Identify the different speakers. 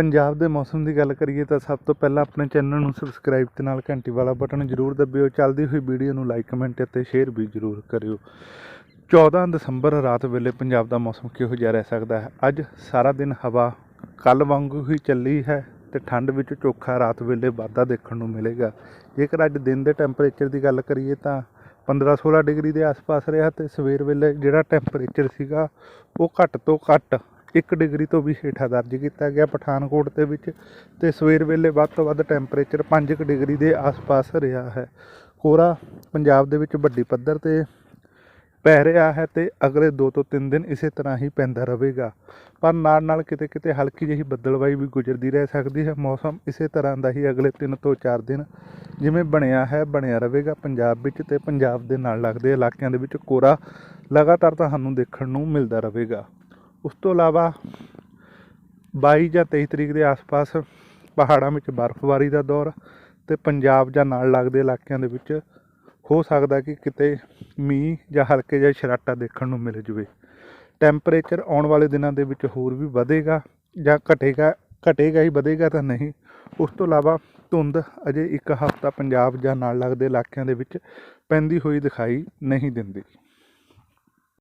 Speaker 1: ਪੰਜਾਬ ਦੇ ਮੌਸਮ ਦੀ ਗੱਲ ਕਰੀਏ ਤਾਂ ਸਭ ਤੋਂ ਪਹਿਲਾਂ ਆਪਣੇ ਚੈਨਲ ਨੂੰ ਸਬਸਕ੍ਰਾਈਬ ਤੇ ਨਾਲ ਘੰਟੀ ਵਾਲਾ ਬਟਨ ਜ਼ਰੂਰ ਦਬਿਓ। ਚੱਲਦੀ ਹੋਈ ਵੀਡੀਓ ਨੂੰ ਲਾਈਕ ਕਮੈਂਟ ਅਤੇ ਸ਼ੇਅਰ ਵੀ ਜ਼ਰੂਰ ਕਰਿਓ। 14 ਦਸੰਬਰ ਰਾਤ ਵੇਲੇ ਪੰਜਾਬ ਦਾ ਮੌਸਮ ਕਿਹੋ ਜਿਹਾ ਰਹਿ ਸਕਦਾ ਹੈ? ਅੱਜ ਸਾਰਾ ਦਿਨ ਹਵਾ ਕੱਲ ਵਾਂਗੂ ਹੀ ਚੱਲੀ ਹੈ ਤੇ ਠੰਡ ਵਿੱਚ ਚੋਖਾ ਰਾਤ ਵੇਲੇ ਵਾਧਾ ਦੇਖਣ ਨੂੰ ਮਿਲੇਗਾ। ਜੇਕਰ ਅੱਜ ਦਿਨ ਦੇ ਟੈਂਪਰੇਚਰ ਦੀ ਗੱਲ ਕਰੀਏ ਤਾਂ 15-16 ਡਿਗਰੀ ਦੇ ਆਸ-ਪਾਸ ਰਿਹਾ ਤੇ ਸਵੇਰ ਵੇਲੇ ਜਿਹੜਾ ਟੈਂਪਰੇਚਰ ਸੀਗਾ ਉਹ ਘੱਟ ਤੋਂ ਘੱਟ 1 ਡਿਗਰੀ ਤੋਂ ਵੀ ਹੇਠਾਂ ਦਰਜ ਕੀਤਾ ਗਿਆ ਪਠਾਨਕੋਟ ਦੇ ਵਿੱਚ ਤੇ ਸਵੇਰ ਵੇਲੇ ਵੱਧ ਤੋਂ ਵੱਧ ਟੈਂਪਰੇਚਰ 5 ਡਿਗਰੀ ਦੇ ਆਸ-ਪਾਸ ਰਿਹਾ ਹੈ। ਕੋਰਾ ਪੰਜਾਬ ਦੇ ਵਿੱਚ ਵੱਡੀ ਪੱਧਰ ਤੇ ਪੈ ਰਿਹਾ ਹੈ ਤੇ ਅਗਲੇ 2 ਤੋਂ 3 ਦਿਨ ਇਸੇ ਤਰ੍ਹਾਂ ਹੀ ਪੈਂਦਾ ਰਹੇਗਾ। ਪਰ ਨਾਲ ਨਾਲ ਕਿਤੇ ਕਿਤੇ ਹਲਕੀ ਜਿਹੀ ਬੱਦਲਵਾਈ ਵੀ ਗੁਜ਼ਰਦੀ ਰਹਿ ਸਕਦੀ ਹੈ। ਮੌਸਮ ਇਸੇ ਤਰ੍ਹਾਂ ਦਾ ਹੀ ਅਗਲੇ 3 ਤੋਂ 4 ਦਿਨ ਜਿਵੇਂ ਬਣਿਆ ਹੈ, ਬਣਿਆ ਰਹੇਗਾ। ਪੰਜਾਬ ਵਿੱਚ ਤੇ ਪੰਜਾਬ ਦੇ ਨਾਲ ਲੱਗਦੇ ਇਲਾਕਿਆਂ ਦੇ ਵਿੱਚ ਕੋਰਾ ਲਗਾਤਾਰ ਤੁਹਾਨੂੰ ਦੇਖਣ ਨੂੰ ਮਿਲਦਾ ਰਹੇਗਾ। ਉਸ ਤੋਂ ਇਲਾਵਾ 22 ਜਾਂ 23 ਤਰੀਕ ਦੇ ਆਸ-ਪਾਸ ਪਹਾੜਾਂ ਵਿੱਚ ਬਰਫ਼ਬਾਰੀ ਦਾ ਦੌਰ ਤੇ ਪੰਜਾਬ ਜਾਂ ਨਾਲ ਲੱਗਦੇ ਇਲਾਕਿਆਂ ਦੇ ਵਿੱਚ ਹੋ ਸਕਦਾ ਕਿ ਕਿਤੇ ਮੀਂਹ ਜਾਂ ਹਲਕੇ ਜਿਹੇ ਛਰਾਟਾ ਦੇਖਣ ਨੂੰ ਮਿਲ ਜਵੇ। ਟੈਂਪਰੇਚਰ ਆਉਣ ਵਾਲੇ ਦਿਨਾਂ ਦੇ ਵਿੱਚ ਹੋਰ ਵੀ ਵਧੇਗਾ ਜਾਂ ਘਟੇਗਾ ਘਟੇਗਾ ਹੀ ਵਧੇਗਾ ਤਾਂ ਨਹੀਂ। ਉਸ ਤੋਂ ਇਲਾਵਾ ਧੁੰਦ ਅਜੇ ਇੱਕ ਹਫ਼ਤਾ ਪੰਜਾਬ ਜਾਂ ਨਾਲ ਲੱਗਦੇ ਇਲਾਕਿਆਂ ਦੇ ਵਿੱਚ ਪੈਂਦੀ ਹੋਈ ਦਿਖਾਈ ਨਹੀਂ ਦਿੰਦੀ।